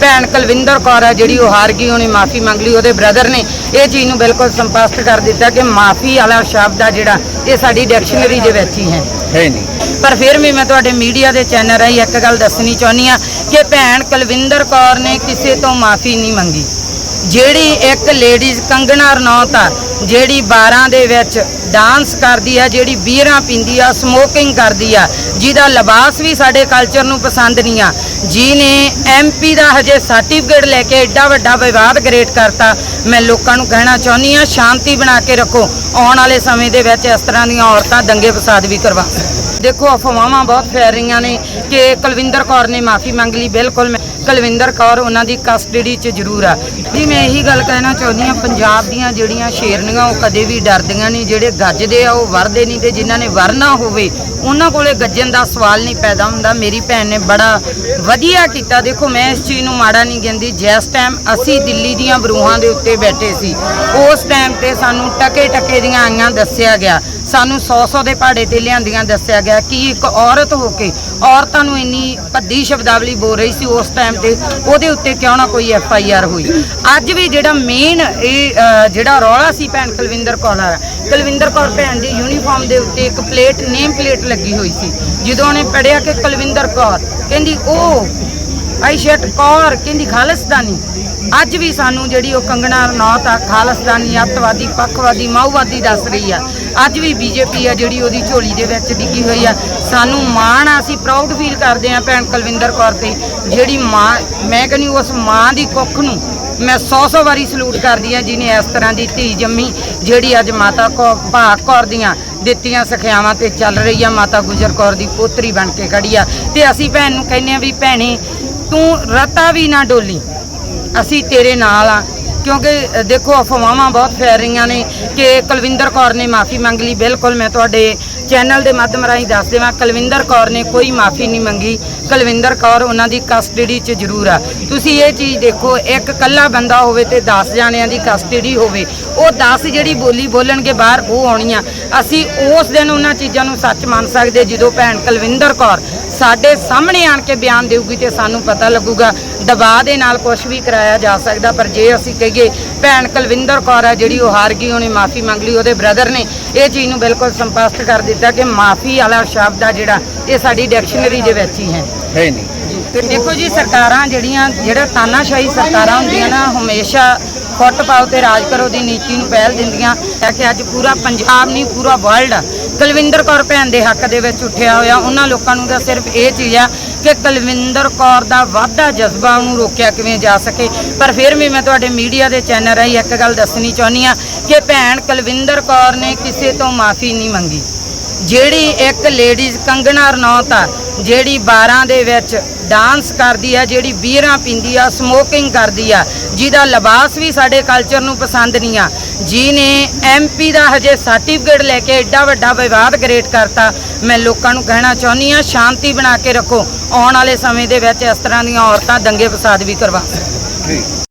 ਭੈਣ ਕੁਲਵਿੰਦਰ ਕੌਰ ਹੈ ਜਿਹੜੀ ਉਹ ਹਾਰ ਗਈ ਉਹਨੇ ਮਾਫੀ ਮੰਗ ਲਈ ਉਹਦੇ ਬ੍ਰਦਰ ਨੇ ਇਹ ਚੀਜ਼ ਨੂੰ ਬਿਲਕੁਲ ਸਪਸ਼ਟ ਕਰ ਦਿੱਤਾ ਕਿ ਮਾਫੀ ਵਾਲਾ ਸ਼ਬਦ ਆ ਜਿਹੜਾ ਇਹ ਸਾਡੀ ਡਿਕਸ਼ਨਰੀ ਦੇ ਵਿੱਚ ਹੀ ਹੈ। ਹੈ ਨਹੀਂ। ਪਰ ਫਿਰ ਵੀ ਮੈਂ ਤੁਹਾਡੇ ਮੀਡੀਆ ਦੇ ਚੈਨਲ ਰਾਹੀਂ ਇੱਕ ਗੱਲ ਦੱਸਣੀ ਚਾਹੁੰਦੀ ਆ ਕਿ ਭੈਣ ਕੁਲਵਿੰਦਰ ਕੌਰ ਨੇ ਕਿਸੇ ਤੋਂ ਮਾਫੀ ਨਹੀਂ ਮੰਗੀ। ਜਿਹੜੀ ਇੱਕ ਲੇਡੀਜ਼ ਕੰਗਣਾ ਰਣੌਤ ਆ, ਜਿਹੜੀ 12 ਦੇ ਵਿੱਚ ਡਾਂਸ ਕਰਦੀ ਆ, ਜਿਹੜੀ ਬੀਅਰਾਂ ਪੀਂਦੀ ਆ ਸਮੋਕਿੰਗ ਕਰਦੀ ਆ, ਜਿਹਦਾ ਲਿਬਾਸ ਵੀ ਸਾਡੇ ਕਲਚਰ ਨੂੰ ਪਸੰਦ ਨਹੀਂ ਆ, ਜਿਹਨੇ ਐਮਪੀ ਦਾ ਹਜੇ ਸਰਟੀਫਿਕੇਟ ਲੈ ਕੇ ਐਡਾ ਵੱਡਾ ਵਿਵਾਦ ਗ੍ਰੇਟ ਕਰਤਾ, ਮੈਂ ਲੋਕਾਂ ਨੂੰ ਕਹਿਣਾ ਚਾਹੁੰਦੀ ਆ, ਸ਼ਾਂਤੀ ਬਣਾ ਕੇ ਰੱਖੋ, ਆਉਣ ਵਾਲੇ ਸਮੇਂ ਦੇ ਵਿੱਚ ਇਸ ਤਰ੍ਹਾਂ ਦੀਆਂ ਔਰਤਾਂ ਦੰਗੇ ਫਸਾਦ ਵੀ ਕਰਵਾ ਦੇਖੋ, ਅਫਵਾਹਾਂ ਬਹੁਤ ਫੈਲ ਰਹੀਆਂ ਨੇ ਕਿ ਕੁਲਵਿੰਦਰ ਕੌਰ ਨੇ ਮਾਫੀ ਮੰਗ ਲਈ, ਬਿਲਕੁਲ ਮੈਂ ਕੁਲਵਿੰਦਰ ਕੌਰ ਉਹਨਾਂ ਦੀ ਕਸਟਡੀ 'ਚ ਜ਼ਰੂਰ ਆ। ਜੀ ਮੈਂ ਇਹੀ ਗੱਲ ਕਹਿਣਾ ਚਾਹੁੰਦੀ ਆ ਪੰਜਾਬ ਦੀਆਂ ਜਿਹੜੀਆਂ ਸ਼ੇਰਨੀਆਂ, ਉਹ ਕਦੇ ਵੀ ਡਰਦੀਆਂ ਨਹੀਂ, ਜਿਹੜੇ ਗੱਜਦੇ ਆ, ਉਹ ਵਰਦੇ ਨਹੀਂ ਤੇ ਜਿਨ੍ਹਾਂ ਨੇ ਵਰਨਾ ਹੋਵੇ, ਉਹਨਾਂ ਕੋਲੇ ਗੱਜਣ ਦਾ ਸਵਾਲ ਨਹੀਂ ਪੈਦਾ ਹੁੰਦਾ। ਮੇਰੀ ਭੈਣ ਨੇ ਬੜਾ ਵਧੀਆ ਕੀਤਾ। ਦੇਖੋ, ਮੈਂ ਇਸ ਚੀਜ਼ ਨੂੰ ਮਾੜਾ ਨਹੀਂ ਕਹਿੰਦੀ। ਜਿਸ ਟਾਈਮ ਅਸੀਂ ਦਿੱਲੀ ਦੀਆਂ ਬਰੂਹਾਂ ਦੇ ਉੱਤੇ ਬੈਠੇ ਸੀ, ਉਸ ਟਾਈਮ ਤੇ ਸਾਨੂੰ ਟਕੇ ਟਕੇ ਦੀਆਂ ਆਈਆਂ ਦੱਸਿਆ ਗਿਆ। ਸਾਨੂੰ 100-100 ਦੇ ਭਾੜੇ ਤੇ ਲਿਆਂਦੀਆਂ ਦੱਸਿਆ ਗਿਆ ਕਿ ਇੱਕ ਔਰਤ ਹੋ ਕੇ ਔਰਤਾਂ ਨੂੰ ਇੰਨੀ ਭੱਦੀ ਸ਼ਬਦਾਵਲੀ ਬੋਲ ਰਹੀ ਸੀ ਉਸ ਟਾਈਮ ਤੇ, ਉਹਦੇ ਉੱਤੇ ਕਿਉਂ ਨਾ ਕੋਈ ਐਫ ਆਈ ਆਰ ਹੋਈ? ਅੱਜ ਵੀ ਜਿਹੜਾ ਮੇਨ ਇਹ ਜਿਹੜਾ ਰੌਲਾ ਸੀ ਭੈਣ ਕੁਲਵਿੰਦਰ ਕੌਰ ਦਾ, ਕੁਲਵਿੰਦਰ ਕੌਰ ਭੈਣ ਦੀ ਯੂਨੀਫਾਰਮ ਦੇ ਉੱਤੇ ਇੱਕ ਪਲੇਟ ਨੇਮ ਪਲੇਟ ਲੱਗੀ ਹੋਈ ਸੀ। ਜਦੋਂ ਉਹਨੇ ਪੜਿਆ ਕਿ ਕੁਲਵਿੰਦਰ ਕੌਰ, ਕਹਿੰਦੀ ਉਹ ਆਇਸ਼ਟ ਕੌਰ ਕਹਿੰਦੀ ਖਾਲਿਸਤਾਨੀ। ਅੱਜ ਵੀ ਸਾਨੂੰ ਜਿਹੜੀ ਉਹ ਕੰਗਣਾ ਰਣੌਤ ਆ, ਖਾਲਿਸਤਾਨੀ ਅੱਤਵਾਦੀ, ਪੱਖਵਾਦੀ, ਮਾਓਵਾਦੀ ਦੱਸ ਰਹੀ ਆ। ਅੱਜ ਵੀ ਬੀਜੇਪੀ ਆ ਜਿਹੜੀ ਉਹਦੀ ਝੋਲੀ ਦੇ ਵਿੱਚ ਡਿੱਗੀ ਹੋਈ ਆ। ਸਾਨੂੰ ਮਾਣ ਆ, ਅਸੀਂ ਪ੍ਰਾਊਡ ਫੀਲ ਕਰਦੇ ਆ ਭੈਣ ਕੁਲਵਿੰਦਰ ਕੌਰ ਤੇ। ਜਿਹੜੀ ਮਾਂ, ਮੈਂ ਕਹਿੰਦੀ ਉਸ ਮਾਂ ਦੀ ਕੁੱਖ ਨੂੰ ਮੈਂ 100-100 ਵਾਰੀ ਸਲੂਟ ਕਰਦੀ ਆ, ਜਿਹਨੇ ਇਸ ਤਰ੍ਹਾਂ ਦੀ ਧੀ ਜੰਮੀ, ਜਿਹੜੀ ਅੱਜ ਮਾਤਾ ਕੋ, ਭਾਗ ਕੌਰ ਦੀਆਂ ਦਿੱਤੀਆਂ ਸਖਿਆਵਾਂ ਤੇ ਚੱਲ ਰਹੀ ਆ। ਮਾਤਾ ਗੁਜਰ ਕੌਰ ਦੀ ਪੋਤਰੀ ਬਣ ਕੇ ਖੜੀ ਆ। ਤੇ ਅਸੀਂ ਭੈਣ ਨੂੰ ਕਹਿੰਦੇ ਆ ਵੀ ਭੈਣੇ ਤੂੰ ਰਤਾ ਵੀ ਨਾ ਡੋਲੀ। ਅਸੀਂ ਤੇਰੇ ਨਾਲ ਆ। ਕਿਉਂਕਿ ਦੇਖੋ, ਅਫਵਾਹਾਂ ਬਹੁਤ ਫੈਲ ਰਹੀਆਂ ਨੇ ਕਿ ਕੁਲਵਿੰਦਰ ਕੌਰ ਨੇ ਮਾਫੀ ਮੰਗ ਲਈ। ਬਿਲਕੁਲ, ਮੈਂ ਤੁਹਾਡੇ ਚੈਨਲ ਦੇ ਮਾਧਿਅਮ ਰਾਹੀਂ ਦੱਸ ਦੇਵਾਂ, ਕੁਲਵਿੰਦਰ ਕੌਰ ਨੇ ਕੋਈ ਮਾਫੀ ਨਹੀਂ ਮੰਗੀ। ਕੁਲਵਿੰਦਰ ਕੌਰ ਉਹਨਾਂ ਦੀ ਕਸਟਡੀ 'ਚ ਜ਼ਰੂਰ ਆ। ਤੁਸੀਂ ਇਹ ਚੀਜ਼ ਦੇਖੋ, ਇੱਕ ਕੱਲਾ ਬੰਦਾ ਹੋਵੇ ਤੇ 10 ਜਾਣਿਆਂ ਦੀ ਕਸਟਡੀ ਹੋਵੇ, ਉਹ 10 ਜਿਹੜੀ ਬੋਲੀ ਬੋਲਣਗੇ ਬਾਹਰ ਉਹ ਆਉਣੀ ਆ ਅਸੀਂ ਉਸ ਦਿਨ ਉਹਨਾਂ ਚੀਜ਼ਾਂ ਨੂੰ ਸੱਚ ਮੰਨ ਸਕਦੇ, ਜਦੋਂ ਭੈਣ ਕੁਲਵਿੰਦਰ ਕੌਰ ਸਾਡੇ ਸਾਹਮਣੇ ਆਣ ਕੇ ਬਿਆਨ ਦੇਊਗੀ ਤੇ ਸਾਨੂੰ ਪਤਾ ਲੱਗੂਗਾ। ਦਬਾਅ ਦੇ ਨਾਲ ਕੁਝ ਵੀ ਕਰਾਇਆ ਜਾ ਸਕਦਾ ਪਰ ਜੇ ਅਸੀਂ ਕਹੀਏ ਭੈਣ ਕੁਲਵਿੰਦਰ ਕੌਰ ਹੈ ਜਿਹੜੀ ਉਹ ਹਾਰ ਗਈ ਉਹਨੇ ਮਾਫੀ ਮੰਗ ਲਈ ਉਹਦੇ ਬ੍ਰਦਰ ਨੇ ਇਹ ਚੀਜ਼ ਨੂੰ ਬਿਲਕੁਲ ਸਪਸ਼ਟ ਕਰ ਦਿੱਤਾ ਕਿ ਮਾਫੀ ਵਾਲਾ ਸ਼ਬਦ ਆ ਜਿਹੜਾ ਇਹ ਸਾਡੀ ਡਿਕਸ਼ਨਰੀ ਦੇ ਵਿੱਚ ਹੀ ਹੈ। ਹੈ ਨਹੀਂ। ਤੇ ਦੇਖੋ ਜੀ ਸਰਕਾਰਾਂ ਜਿਹੜੀਆਂ ਜਿਹੜਾ ਤਾਨਾਸ਼ਾਹੀ ਸਰਕਾਰਾਂ ਹੁੰਦੀਆਂ ਨਾ ਹਮੇਸ਼ਾ ਫੁੱਟ ਪਾਓ ਤੇ ਰਾਜ ਕਰੋ ਦੀ ਨੀਤੀ ਨੂੰ ਪਹਿਲ ਦਿੰਦੀਆਂ। ਕਿ ਅੱਜ ਪੂਰਾ ਪੰਜਾਬ ਨਹੀਂ ਪੂਰਾ ਵਰਲਡ ਕੁਲਵਿੰਦਰ ਕੌਰ ਭੈਣ ਦੇ ਹੱਕ ਦੇ ਵਿੱਚ ਉੱਠਿਆ ਹੋਇਆ। ਉਹਨਾਂ ਲੋਕਾਂ ਨੂੰ ਤਾਂ ਸਿਰਫ ਇਹ ਚੀਜ਼ ਆ ਕਿ ਕੁਲਵਿੰਦਰ ਕੌਰ ਦਾ ਵਾਧਾ ਜਜ਼ਬਾ ਉਹਨੂੰ ਰੋਕਿਆ ਕਿਵੇਂ ਜਾ ਸਕੇ। ਪਰ ਫਿਰ ਵੀ ਮੈਂ ਤੁਹਾਡੇ ਮੀਡੀਆ ਦੇ ਚੈਨਲ ਰਾਹੀਂ ਇੱਕ ਗੱਲ ਦੱਸਣੀ ਚਾਹੁੰਦੀ ਆ ਕਿ ਭੈਣ ਕੁਲਵਿੰਦਰ ਕੌਰ ਨੇ ਕਿਸੇ ਤੋਂ ਮਾਫੀ ਨਹੀਂ ਮੰਗੀ। ਜਿਹੜੀ ਇੱਕ ਲੇਡੀਜ਼ ਕੰਗਣਾ ਰਣੌਤ ਆ ਜਿਹੜੀ 12 ਦੇ ਵਿੱਚ ਡਾਂਸ ਕਰਦੀ ਆ, ਜਿਹੜੀ ਬੀਅਰਾਂ ਪੀਂਦੀ ਆ ਸਮੋਕਿੰਗ ਕਰਦੀ ਆ, ਜਿਹਦਾ ਲਿਬਾਸ ਵੀ ਸਾਡੇ ਕਲਚਰ ਨੂੰ ਪਸੰਦ ਨਹੀਂ ਆ, ਜਿਹਨੇ ਐਮਪੀ ਦਾ ਹਜੇ ਸਰਟੀਫਿਕੇਟ ਲੈ ਕੇ ਐਡਾ ਵੱਡਾ ਵਿਵਾਦ ਕ੍ਰੀਏਟ ਕਰਤਾ, ਮੈਂ ਲੋਕਾਂ ਨੂੰ ਕਹਿਣਾ ਚਾਹੁੰਦੀ ਆ, ਸ਼ਾਂਤੀ ਬਣਾ ਕੇ ਰੱਖੋ, ਆਉਣ ਵਾਲੇ ਸਮੇਂ ਦੇ ਵਿੱਚ ਇਸ ਤਰ੍ਹਾਂ ਦੀਆਂ ਔਰਤਾਂ ਦੰਗੇ ਫਸਾਦ ਵੀ ਕਰਵਾ ਠੀਕ।